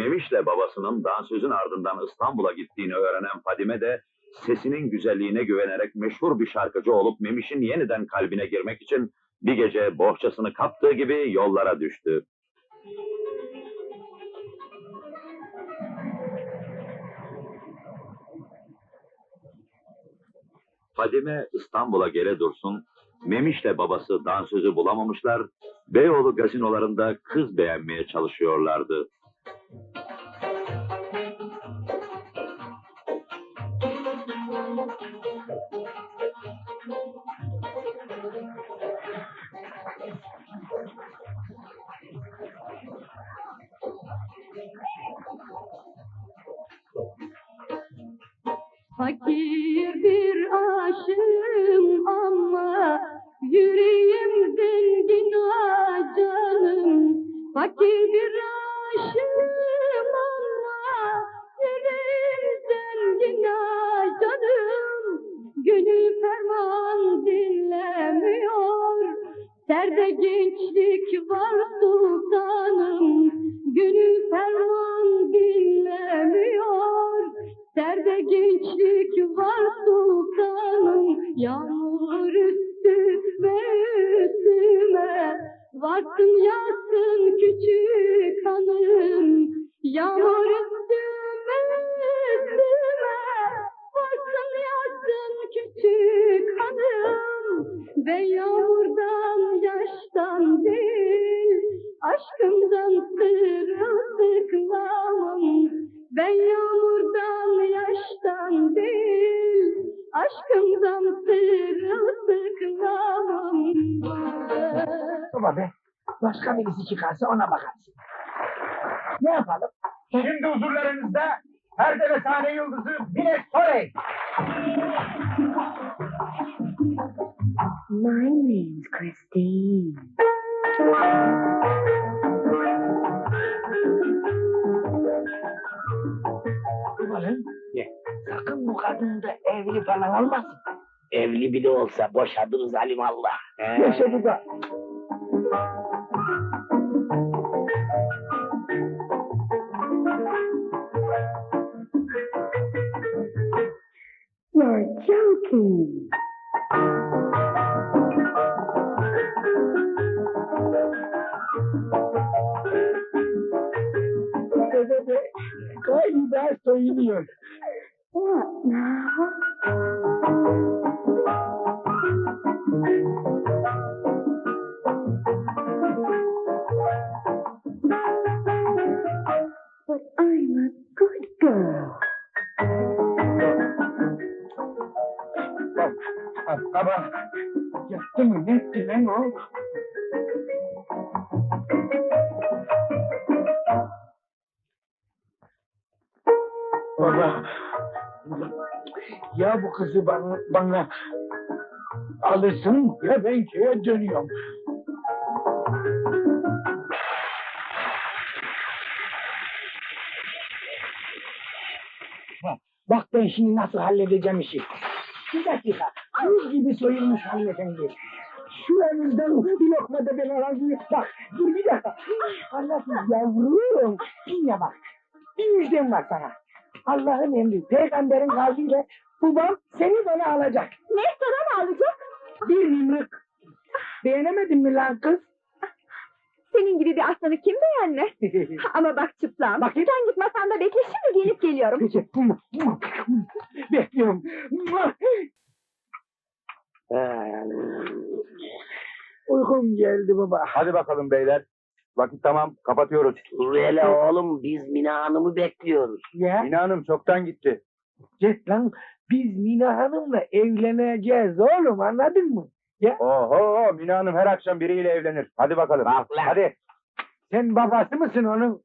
Memiş'le babasının dansözün ardından İstanbul'a gittiğini öğrenen Fadime de sesinin güzelliğine güvenerek meşhur bir şarkıcı olup Memiş'in yeniden kalbine girmek için bir gece bohçasını kaptığı gibi yollara düştü. Fadime İstanbul'a gele dursun, Memiş'le babası dansözü bulamamışlar, Beyoğlu gazinolarında kız beğenmeye çalışıyorlardı. Fakir bir aşığım ferman dinlemiyor. Serde gençlik var sultanım. Gönül ferman dinlemiyor. Serde gençlik var sultanım. Yağmur üstüme üstüme. Varsın yazsın Ben yağmurdan yaştan değil. Aşkımdan sırılsıklamım. Ben yağmurdan yaştan değil, aşkımdan sırılsıklamım. Baba be. Başka birisi çıkarsa ona bakarsın. Ne yapalım? Şimdi huzurlarınızda perde ve sahne yıldızı Binet Sorey. My name's Christine. Babalım. Sakın bu kadın da evli falan olmasın. Evli bile olsa boşadınız alimallah. He. Yaşadı da. You're joking. Kaidato iniyon. But I'm a good girl. Aba, ya tengo un Baba ya bu kızı bana, bana alırsın ya ben köye dönüyorum. Ha, Bak ben şimdi nasıl halledeceğim işi. Bir dakika. Buz gibi soyulmuş hanımefendi. Şu elinizden bir lokma da ben alayım. Bak dur bir dakika. Anlasın yavrum. Dinle bak. Bir müjdem var sana. Allah'ın emri, peygamberin kavliyle babam seni bana alacak. Ne sana mı alacak? Bir yumruk. Beğenemedin mi lan kız? Senin gibi bir aslanı kim beğenmez? Ama bak çıplam. Bakayım. Sen git masanda bekle şimdi gelip geliyorum. Bekliyorum. Uykum geldi baba. Hadi bakalım beyler. Vakit tamam. Kapatıyoruz. Hele oğlum biz Mina Hanım'ı bekliyoruz. Ya Mina Hanım çoktan gitti. git lan. Biz Mina Hanım'la evleneceğiz oğlum anladın mı? Oho Mina Hanım her akşam biriyle evlenir. Hadi bakalım. Bak lan. Hadi. Sen babası mısın onun?